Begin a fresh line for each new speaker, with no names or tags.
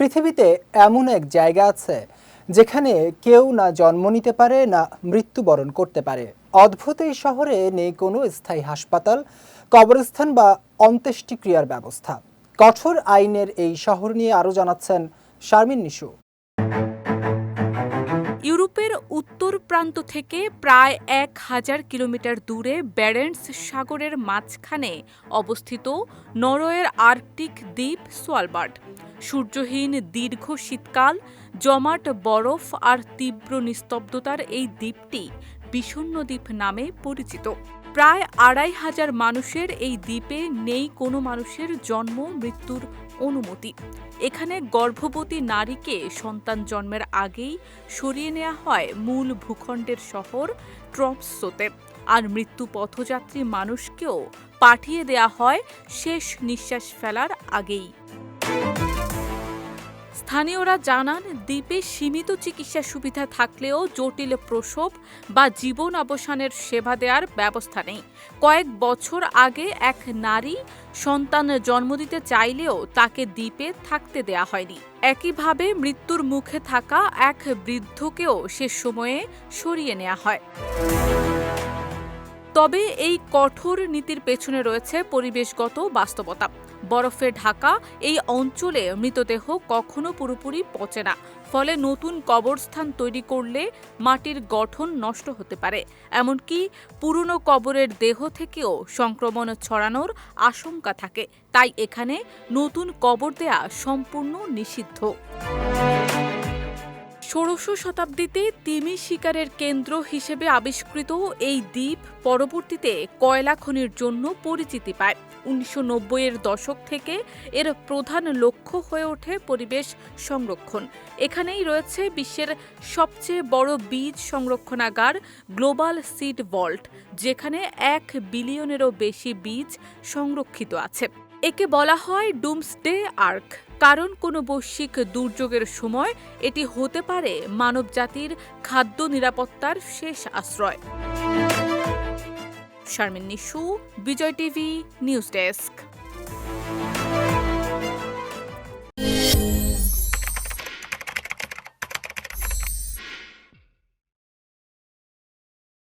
পৃথিবীতে এমন এক জায়গা আছে যেখানে কেউ না জন্ম নিতে পারে, না মৃত্যুবরণ করতে পারে। অদ্ভুত এই শহরে নেই কোনো স্থায়ী হাসপাতাল, কবরস্থান বা অন্ত্যেষ্টিক্রিয়ার ব্যবস্থা। কঠোর আইনের এই শহর নিয়ে আরও জানাচ্ছেন শারমিন নিশু।
ইউরোপের উত্তর প্রান্ত থেকে প্রায় এক হাজার কিলোমিটার দূরে ব্যারেন্টস সাগরের মাঝখানে অবস্থিত নরওয়ের আর্কটিক দ্বীপ সোয়ালবার্ড সূর্যহীন দীর্ঘ শীতকাল, জমাট বরফ আর তীব্র নিস্তব্ধতার এই দ্বীপটি বিষণ্ণ দ্বীপ নামে পরিচিত। প্রায় আড়াই হাজার মানুষের এই দ্বীপে নেই কোনো মানুষের জন্ম, মৃত্যুর অনুমতি। এখানে গর্ভবতী নারীকে সন্তান জন্মের আগেই সরিয়ে নেওয়া হয় মূল ভূখণ্ডের শহর ট্রপসোতে আর মৃত্যু পথযাত্রী মানুষকেও পাঠিয়ে দেয়া হয় শেষ নিঃশ্বাস ফেলার আগেই। স্থানীয়রা জানান, দ্বীপে সীমিত চিকিৎসা সুবিধা থাকলেও জটিল প্রসব বা জীবন অবসানের সেবা দেওয়ার ব্যবস্থা নেই। কয়েক বছর আগে এক নারী সন্তান জন্ম দিতে চাইলেও তাকে দ্বীপে থাকতে দেয়া হয়নি। একইভাবে মৃত্যুর মুখে থাকা এক বৃদ্ধকেও সে সময়ে সরিয়ে নেওয়া হয়। তবে এই কঠোর নীতির পেছনে রয়েছে পরিবেশগত বাস্তবতা। বরফে ঢাকা, এই অঞ্চলে মৃতদেহ কখনো পুরোপুরি পচে না। ফলে নতুন কবরস্থান তৈরি করলে মাটির গঠন নষ্ট হতে পারে। এমনকি পুরনো কবরের দেহ থেকেও সংক্রমণ ছড়ানোর আশঙ্কা থাকে। তাই এখানে নতুন কবর দেয়া সম্পূর্ণ নিষিদ্ধ। ষোড়শ শতাব্দীতে তিমি শিকারের কেন্দ্র হিসেবে আবিষ্কৃত এই দ্বীপ পরবর্তীতে কয়লা খনির জন্য পরিচিতি পায়। উনিশশো এর দশক থেকে এর প্রধান লক্ষ্য হয়ে ওঠে পরিবেশ সংরক্ষণ। এখানেই রয়েছে বিশ্বের সবচেয়ে বড় বীজ সংরক্ষণাগার গ্লোবাল সিড ভল্ট, যেখানে এক বিলিয়নেরও বেশি বীজ সংরক্ষিত আছে। একে বলা হয় ডুমসডে আর্ক। কারণ কোনো বৈশ্বিক দুর্যোগের সময় এটি হতে পারে মানবজাতির খাদ্য নিরাপত্তার শেষ আশ্রয়। Sharmin Nishu, Bijoy TV, news desk.